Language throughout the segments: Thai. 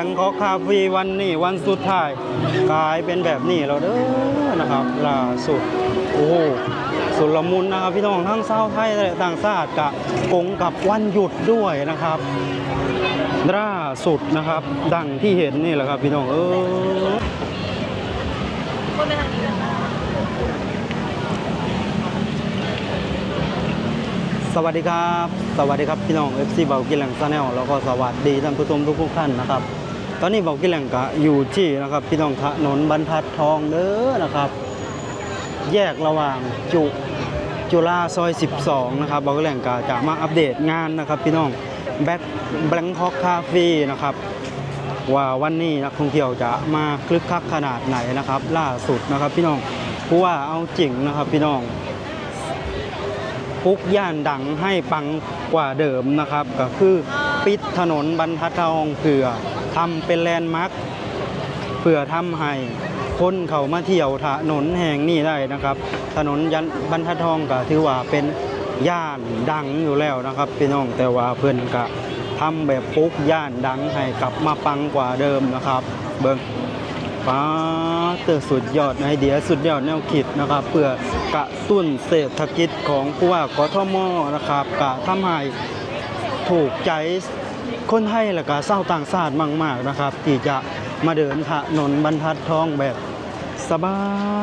ลังคอคาเฟ่วันนี้วันสุดท้ายกลายเป็นแบบนี้แล้วเด้อนะครับล่าสุดโอ้สุดละมุนนะครับพี่น้องทั้งชาวไทยและต่างชาติกะกงกับวันหยุดด้วยนะครับล่าสุดนะครับ ดังที่เห็นนี่แหละครับพี่น้องเออสวัสดีครับ สวัสดีครับพี่น้อง FC เบากินหล่งซาแนลแล้วก็สวัสดีท่านผู้ชมทุกๆท่านนะครับ ตอนนี้บากินแหล่งกะอยู่ที่นะครับพี่น้องถนนบรรทัดทองเด้อนะครับ แยกระหว่างจุจุฬาซอย 12 นะครับบากินแหล่งกะจะมาอัปเดตงานนะครับ พี่น้องแบ็คแบงคอกคาเฟ่นะครับว่าวันนี้นักท่องเที่ยวจะมาคลึกคักขนาดไหนนะครับ ล่าสุดนะครับ พี่น้องผู้ว่าเอาจริงนะครับ พี่น้องปุกย่านดังให้ปังกว่าเดิมนะครับ ก็คือปิดถนนบรรทัดทองเพื่อ ทำเป็นแลนด์มาร์คเพื่อทำให้คนเขามาเที่ยวถนนแห่งนี้ได้นะครับ ถนนยันบรรทัดทองก็ถือว่าเป็นย่านดังอยู่แล้วนะครับพี่น้องแต่ว่าเพื่อนก็ทำแบบปุกย่านดังให้กลับมาปังกว่าเดิมนะครับ เบิ้งป้าเตอสุดยอดไอเดียสุดยอดแนวคิดนะครับ เพื่อกระตุ้นเศรษฐกิจของผู้ว่ากทมนะครับกะทำให้ถูกใจ คนไทยและก็เศร้าวต่างชาติมาก ๆนะครับ ที่จะมาเดินถนนบรรทัดทองแบบสบา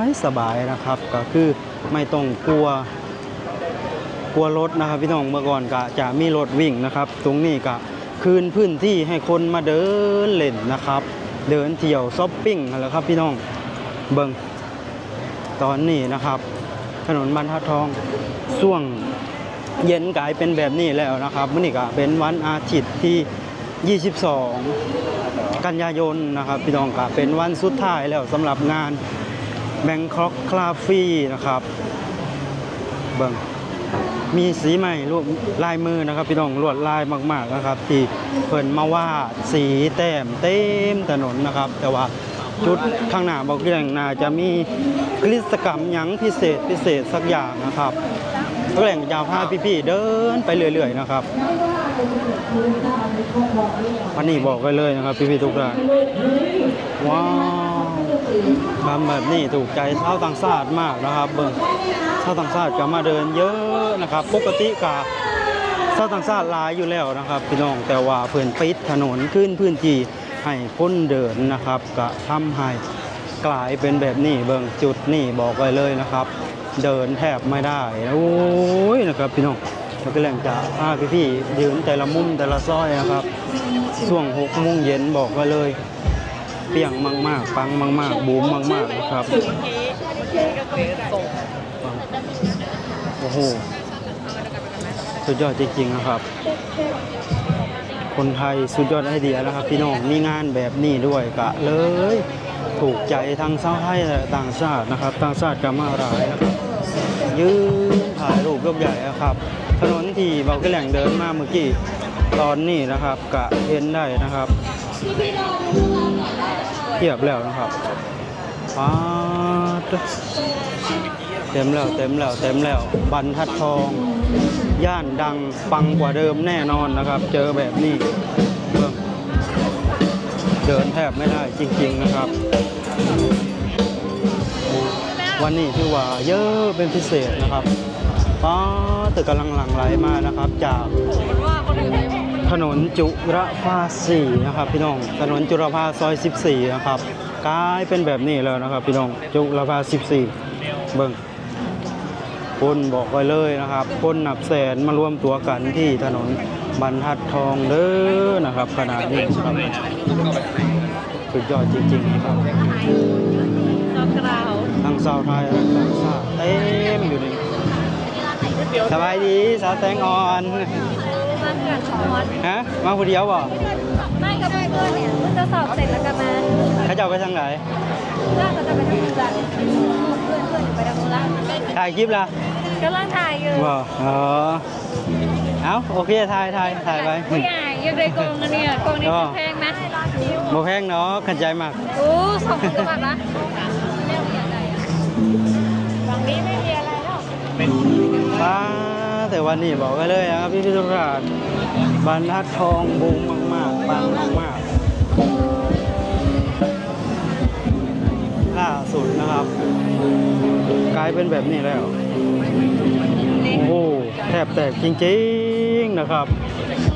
ยสบายนะครับ ก็คือไม่ต้องกลัว กลัวรถนะครับ พี่น้องเมื่อก่อนก็จะมีรถวิ่งนะครับ ตรงนี้ก็คืนพื้นที่ให้คนมาเดินเล่นนะครับ เดินเที่ยวช้อปปิ้งแหละครับ พี่น้องเบิงตอนนี้นะครับ ถนนบรรทัดทองช่วง เย็นกลายเป็นแบบนี้แล้วนะครับวันนี้ก็เป็นวันอาทิตย์ที่ 22 กันยายนนะครับพี่น้องก็เป็นวันสุดท้ายแล้วสำหรับงานแบงคอกคลาฟีนะครับเบิงมีสีใหม่รูปลายมือนะครับ พี่น้องลวดลายมาก ๆนะครับ ที่เพิ่นมาวาดสีแต้มเต็มถนนนะครับ แต่ว่าจุดข้างหน้าบอกเรื่องน่าจะมีกิจกรรมหยังพิเศษพิเศษสักอย่างนะครับ ก็แหล่งยาวพาพี่ๆเดินไปเรื่อยๆนะครับวันนี้บอกไปเลยนะครับ พี่ๆทุกท่านว้าวทำแบบนี้ถูกใจชาวต่างชาติมากนะครับเบิ่งชาวต่างชาติก็มาเดินเยอะนะครับ ปกติกะชาวต่างชาติลายอยู่แล้วนะครับ พี่น้องแต่ว่าเพื่อนปิดถนนขึ้นพื้นที่ให้คนเดินนะครับ ก็ทำให้กลายเป็นแบบนี้เบิ่งจุดนี่บอกไว้เลยนะครับ เดินแทบไม่ได้โอ้ยนะครับพี่น้องแล้วก็แหล่งจะพาพี่พี่ยืนแต่ละมุมแต่ละซอยนะครับช่วงหกโมงเย็นบอกไว้เลย เปียงมากๆปังมากๆบูมมากๆนะครับเมื่อกี้เมื่อกี้ก็คือตกโอ้โหสุดยอดจริงๆนะครับ คนไทยสุดยอดไอเดียนะครับ พี่น้องมีงานแบบนี้ด้วยกะเลย ถูกใจทั้งชาวไทยและต่างชาตินะครับ ต่างชาติก็มาหลายนะครับ ยืนถ่ายรูปยกใหญ่นะครับ ถนนที่เบากระแหล่งเดินมาเมื่อกี้ตอนนี้นะครับกะเห็นได้นะครับเทียบแล้วนะครับป๊าดเต็มแล้วเต็มแล้วเต็มแล้วบรรทัดทอง ย่านดังปังกว่าเดิมแน่นอนนะครับ เจอแบบนี้เบิ่งเดินแทบไม่ได้จริง ๆนะครับ วันนี้ถือว่าเยอะเป็นพิเศษนะครับป้าตึกกำลังหลั่งไหลมานะครับ จากถนนจุรภาสี่นะครับพี่น้องถนนจุรภาซอย 14 นะครับกลายเป็นแบบนี้แล้วนะครับ พี่น้องจุรภา 14 เบิ่งคนบอกไว้เลยนะครับ คนนับแสนมารวมตัวกันที่ถนนบรรทัดทองเด้อนะครับขนาดนี้ครับสุดยอดจริงๆครับซอกกราว ทั้งชาวไทยและต่างชาติเต็มอยู่นี่สบายดีสาวแตงอ่อนบ้านเกิดของวัดฮะมาผู้เดียวบ่ไม่กับเพื่อนเนี่ยเพิ่งจะสอบเสร็จแล้วกันมาเขาเจ้าไปทางไหนเพื่อนก็จะไปทำงานเพื่อนเพื่อนอยู่ไปทำงานถ่ายคลิปละกำลังถ่ายอยู่บ่อ๋อเอาโอเคถ่ายถ่ายถ่ายไปผู้ใหญ่ยังได้กองกันเนี่ยกองนี้จะแพงไหมบ่แพงเนาะขันใจมากโอ้สองพันกว่าบาทนะาแต่วันนี้บอกกันเลยครับพี่พิทุราชบรรทัดทองบุงมากๆบางมากๆล่าสุดนะครับ กลายเป็นแบบนี้แล้ว โอ้โหแทบแตกจริงๆนะครับ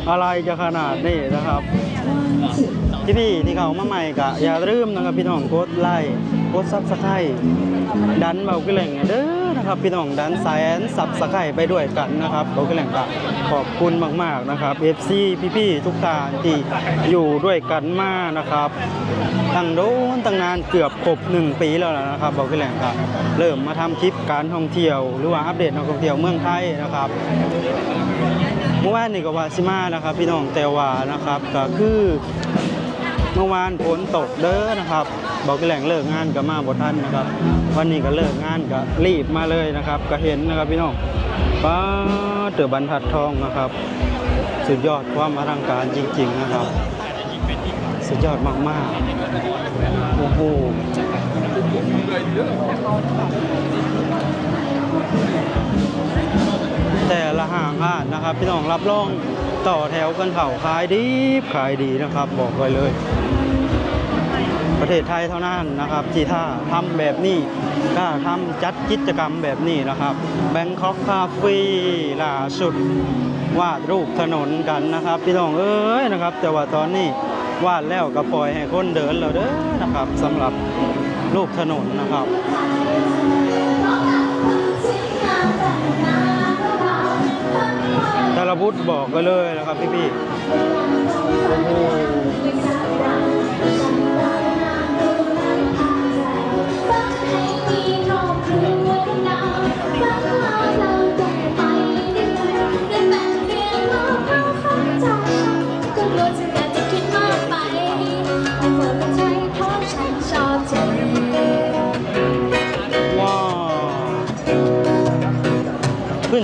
อะไรจะขนาดนี้นะครับพี่พี่ที่เขามาใหม่กะอย่าลืมนะครับพี่ทองกดไลค์กดซับสไครต์ดันเบาขึ้นแรงเด้อ นะครับพี่น้องดันแสนซับสไครต์ไปด้วยกันนะครับเบาขึ้นแหล่งกะขอบคุณมาก ๆ นะครับ FC พี่ๆทุกท่านที่อยู่ด้วยกันมานะครับตั้งโดนตั้งนานเกือบครบหนึ่งปีแล้วนะครับเบาขึ้นแหล่งกะเริ่มมาทำคลิปการท่องเที่ยว หรือว่าอัปเดตนักท่องเที่ยวเมืองไทยนะครับเมื่อวานนี่ก็ว่าซิมานะครับ พี่น้องแต่ว่านะครับก็คือ เมื่อวานฝนตกเด้อนะครับ บอกแหล่งเลิกงานก็มาบ่ทันนะครับ วันนี้ก็เลิกงานก็รีบมาเลยนะครับ ก็เห็นนะครับพี่น้องป้าเตือบรรทัดทองนะครับ สุดยอดความอลังการจริง ๆนะครับ สุดยอดมากๆโอ้โหแต่ละห่างห้านนะครับ พี่น้องรับรอง ต่อแถวกันเข่าขายดีขายดีนะครับ บอกไว้เลย ประเทศไทยเท่านั้นนะครับที่ถ้าทำแบบนี้กล้าทำจัดกิจกรรมแบบนี้นะครับแบงคอกคาเฟ่ล่าสุดวาดรูปถนนกันนะครับ พี่น้องเอ้ยนะครับ แต่ว่าตอนนี้วาดแล้วก็ปล่อยให้คนเดินแล้วเด้อนะครับสำหรับรูปถนนนะครับ พุทธบอกไปเลยนะครับพี่พี่ๆโอ้โห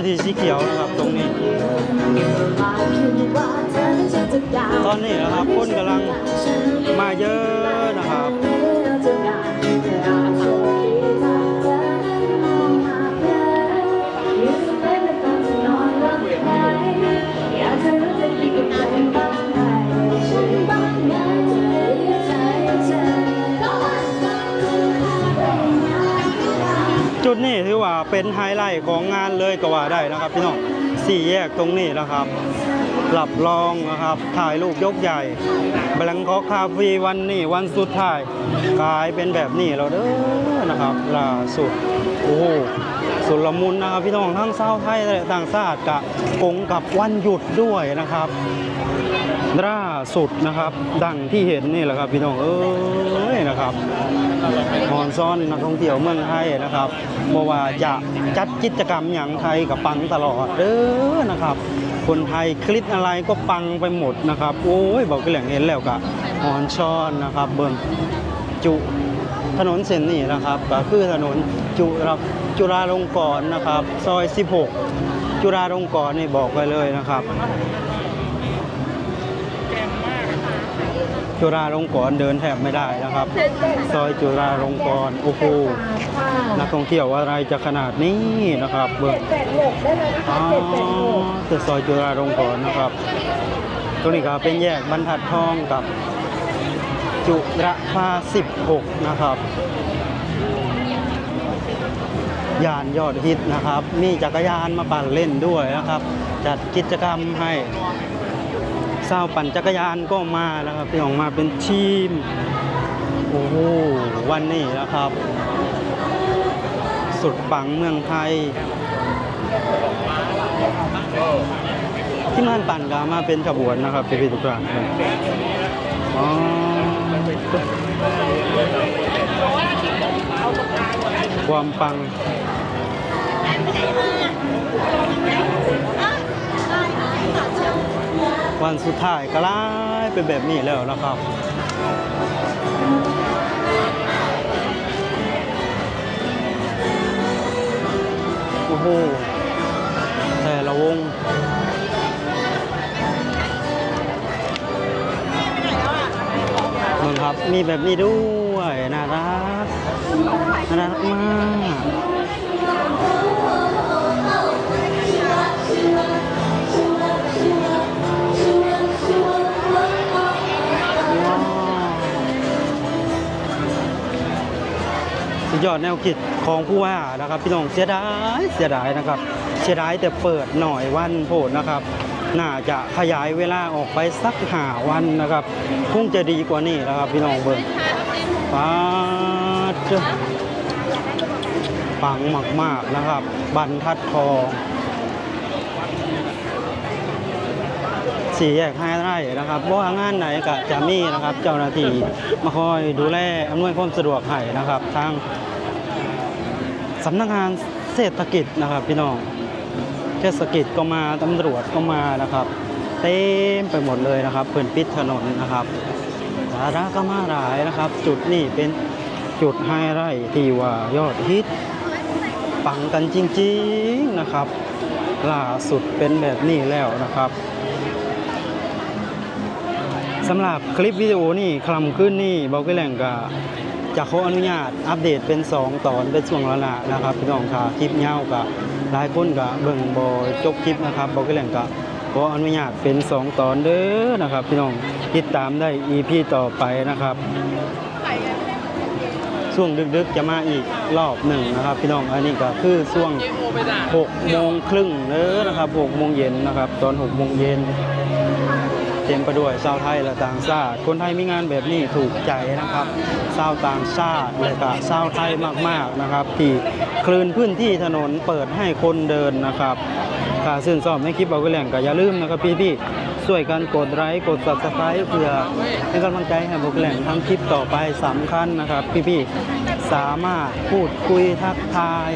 ที่สีเขียวนะครับตรงนี้ ตอนนี้นะครับคนกำลังมาเยอะนะครับ นี้ถือว่าเป็นไฮไลท์ของงานเลยก็ว่าได้นะครับพี่น้องสี่แยกตรงนี้นะครับหลับรองนะครับ ถ่ายรูปยกใหญ่แบงคอกคาเฟ่วันนี้วันสุดท้ายกลายเป็นแบบนี้เราเด้อนะครับล่าสุดโอ้ สุละมุนนะครับพี่น้องทั้งชาวไทยและต่างชาติกะกงกับวันหยุดด้วยนะครับล่าสุดนะครับ ดังที่เห็นนี่แหละครับพี่น้องเอ้ยนะครับฮอนซ้อนนักท่องเที่ยวเมืองไทยนะครับเพราะว่าจะจัดกิจกรรมอย่างไทยกับปังตลอดเด้อนะครับ คนไทยคลิปอะไรก็ปังไปหมดนะครับ โอ้ยบอกกันแหล่งเห็นแล้วกะฮอนซ้อนนะครับ เบิ่งจุ ถนนเส้นนี้นะครับก็คือถนนจุรจุฬาลงกรณ์นะครับ ซอย 16 จุฬาลงกรณ์นี่บอกไว้เลยนะครับ จุฬาลงกรณ์เดินแทบไม่ได้นะครับ ซอยจุฬาลงกรณ์โอ้โหนักท่องเที่ยวอะไรจะขนาดนี้นะครับเบิ่งแปดหกได้เลยนะคะอ๋อเจ็ดแปดหกซอยจุฬาลงกรณ์นะครับ ตรงนี้ก็เป็นแยกบรรทัดทองกับ จุระพา16 นะครับ ยานยอดฮิตนะครับ มีจักรยานมาปั่นเล่นด้วยนะครับ จัดกิจกรรมให้สาวปั่นจักรยานก็มาแล้วครับที่ออกมาเป็นทีม โอ้โห วันนี้นะครับ สุดปังเมืองไทยที่ม่านปั่นก็มาเป็นขบวนนะครับพี่พี่ทุกท่านอ๋อ ความปังวันสุดท้ายก็ไล่เป็นแบบนี้แล้วนะครับ โอ้โหแต่ละวงับมีแบบนี้ด้วยน่ารักน่ารักมากสุดยอดแนวคิดของผู้ว่านะครับ พี่น้องเสียดายเสียดายนะครับ เสียดายแต่เปิดหน่อยวันโพดนะครับ น่าจะขยายเวลาออกไปสักหาวันนะครับคงจะดีกว่านี้นะครับพี่น้องเบิ่งปาดเจ้าปังมากๆนะครับ บรรทัดทองสี่แยกห้าไร่นะครับว่างานไหนก็จะมีนะครับ เจ้าหน้าที่มาคอยดูแลอำนวยความสะดวกให้นะครับ ทางสำนักงานเศรษฐกิจนะครับพี่น้อง เทศกิจก็มาตำรวจก็มานะครับ เต็มไปหมดเลยนะครับเพื่อนปิดถนนนะครับสาระก็มาหลายนะครับ จุดนี้เป็นจุดไฮไลท์ที่ว่ายอดฮิตปังกันจริงๆนะครับ ล่าสุดเป็นแบบนี้แล้วนะครับสำหรับคลิปวิดีโอนี่คลำขึ้นนี่บอกไว้แหล่งก็จะขออนุญาตอัปเดตเป็น 2 ตอนเป็นช่วงละนะครับพี่น้องค่ะคลิปยาวก็ หลายคนก็เบิ่งบอจบคลิปนะครับบอกไว้แหล่งก็ขออนุญาตเป็น 2 ตอนเด้อนะครับ พี่น้องติดตามได้ EP ต่อไปนะครับ ช่วงดึกๆจะมาอีกรอบหนึ่งนะครับ พี่น้องอันนี้ก็คือช่วง6โมงครึ่งเด้อนะครับ6โมงเย็นนะครับ ตอน6โมงเย็น เต็มไปด้วยชาวไทยและต่างชาติ คนไทยมีงานแบบนี้ถูกใจนะครับชาวต่างชาติและก็ชาวไทยมากๆนะครับ ที่คลื่นพื้นที่ถนนเปิดให้คนเดินนะครับถ้าซื่นชอบในคลิปเอาไว้แหล่งก็อย่าลืมนะครับพี่ๆช่วยกันกดไลค์กด subscribe เพื่อเป็นกำลังใจให้บุกแหล่งทำคลิปต่อไปสำคัญนะครับ พี่ๆสามารถพูดคุยทักทาย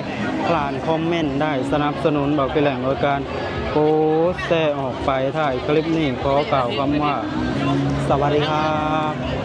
คลานคอมเมนต์ได้สนับสนุนบอกไปแหล่งโดยการ โพสต์แชร์ออกไปถ่ายคลิปนี้ขอกล่าวคำว่า สวัสดีครับ